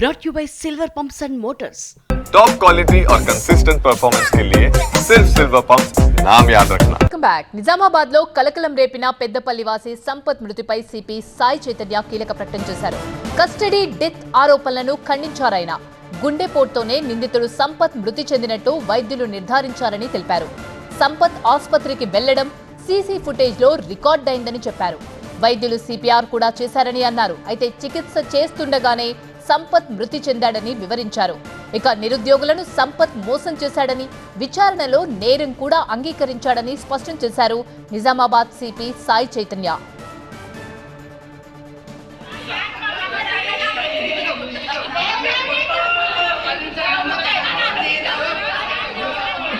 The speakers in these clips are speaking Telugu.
brought you by Silver Pumps and Motors. Top quality और कंसिस्टेंट परफॉर्मेंस के लिए सिर्फ सिल्वर पंप नाम याद रखना వెల్కమ్ బ్యాక్ నిజామాబాద్ లో కలకలం రేపిన పెద్దపల్లి వాసి సంపత్ మృతిపై సిపి సాయి చైతన్య కీలక ప్రకటన చేశారు కస్టడీ డెత్ ఆరోపణలను ఖండించారాయన గుండెపోటుతోనే నిందితుడు సంపత్ మృతి చెందినట్టు వైద్యులు నిర్ధారించారని తెలిపారు సంపత్ ఆసుపత్రికి వెళ్లడం సీసీ ఫుటేజ్ లో రికార్డ్ అయిందని చెప్పారు వైద్యులు సిపిఆర్ కూడా చేశారని అన్నారు అయితే చికిత్స చేస్తుండగానే సంపత్ మృతి చెందాడని వివరించారు. ఇక నిరుద్యోగులను సంపత్ మోసం చేశాడని విచారణలో నేరం కూడా అంగీకరించాడని స్పష్టం చేశారు నిజామాబాద్ సిపి సాయి చైతన్య.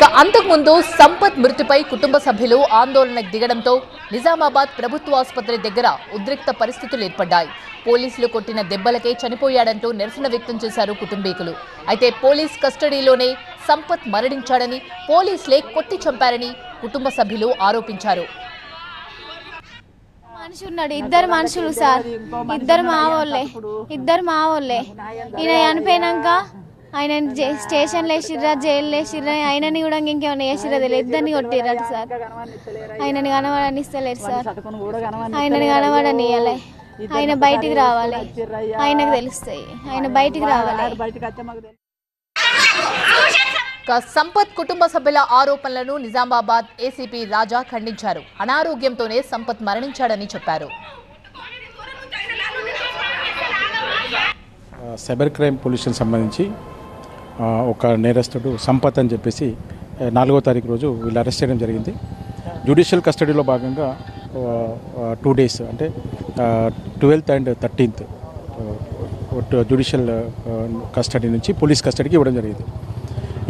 ఇక అంతకుముందు సంపత్ మృతిపై కుటుంబ సభ్యులు ఆందోళనకు దిగడంతో నిజామాబాద్ ప్రభుత్వ ఆసుపత్రి దగ్గర ఉద్రిక్త పరిస్థితులు ఏర్పడ్డాయి. పోలీసులు కొట్టిన దెబ్బలకే చనిపోయాడంటూ నిరసన వ్యక్తం చేశారు కుటుంబీకులు. అయితే పోలీస్ కస్టడీలోనే సంపత్ మరణించాడని పోలీసులే కొట్టి చంపారని కుటుంబ సభ్యులు ఆరోపించారు. మనిషి ఉన్నాడు ఇద్దరు మనుషులు సార్. ఇద్దరు మా వాళ్ళే ఇద్దరు మా వాళ్ళే ఈయన చనిపోయినాక ఆయన స్టేషన్లో వేసిర్రా జైల్లో వేసిర్రా ఆయనని కూడా ఇంకేమైనా వేసిర్రా తెలియదు. ఇద్దరిని కొట్టిర్రట సార్. ఆయనని కనబడని ఇస్తలేరు సార్. ఆయనని కనబడని ఇవ్వలే ఆయన బయటికి రావాలి. ఆయనకు తెలుస్తాయి. ఆయన బయటికి రావాలి. సంపత్ కుటుంబ సభ్యుల ఆరోపణలను నిజామాబాద్ ఏసీపీ రాజా ఖండించారు. అనారోగ్యంతోనే సంపత్ మరణించాడని చెప్పారు. సైబర్ క్రైమ్ పోలీసులకు సంబంధించి ఒక నేరస్తుడు సంపత్ అని చెప్పేసి నాలుగో తారీఖు రోజు వీళ్ళు అరెస్ట్ చేయడం జరిగింది. జ్యుడిషియల్ కస్టడీలో భాగంగా టూ డేస్ అంటే twelfth and thirteenth judicial custody నుంచి పోలీస్ కస్టడీకి ఇవ్వడం జరిగింది.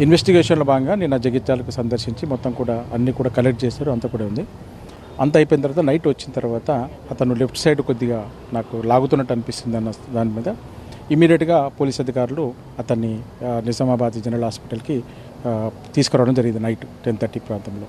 ఇన్వెస్టిగేషన్లో భాగంగా నేను జగిత్యాలకు సందర్శించి మొత్తం కూడా అన్నీ కూడా కలెక్ట్ చేశారు అంతా కూడా ఉంది. అంత అయిపోయిన తర్వాత నైట్ వచ్చిన తర్వాత అతను లెఫ్ట్ సైడ్ కొద్దిగా నాకు లాగుతున్నట్టు అనిపిస్తుంది అన్న దాని మీద ఇమీడియట్గా పోలీస్ అధికారులు అతన్ని నిజామాబాద్ జనరల్ హాస్పిటల్కి తీసుకురావడం జరిగింది నైట్ టెన్ థర్టీ ప్రాంతంలో.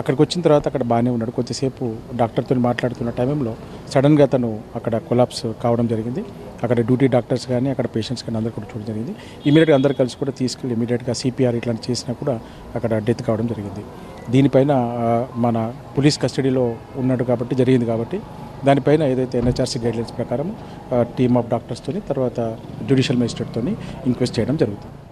అక్కడికి వచ్చిన తర్వాత అక్కడ బాగానే ఉన్నాడు. కొద్దిసేపు డాక్టర్తో మాట్లాడుతున్న టైంలో సడన్గా అతను అక్కడ కొలాప్స్ కావడం జరిగింది. అక్కడ డ్యూటీ డాక్టర్స్ కానీ అక్కడ పేషెంట్స్ కానీ అందరు కూడా చూడడం జరిగింది. ఇమీడియట్గా అందరు కలిసి కూడా తీసుకెళ్ళి ఇమీడియట్గా సిపిఆర్ ఇట్లాంటి చేసినా కూడా అక్కడ డెత్ కావడం జరిగింది. దీనిపైన మన పోలీస్ కస్టడీలో ఉన్నాడు కాబట్టి జరిగింది కాబట్టి దానిపైన ఏదైతే ఎన్హెచ్ఆర్సీ గైడ్లైన్స్ ప్రకారం టీమ్ ఆఫ్ డాక్టర్స్తోని తర్వాత జ్యుడిషియల్ మేజిస్ట్రేట్తోని ఇంక్వెస్ట్ చేయడం జరుగుతుంది.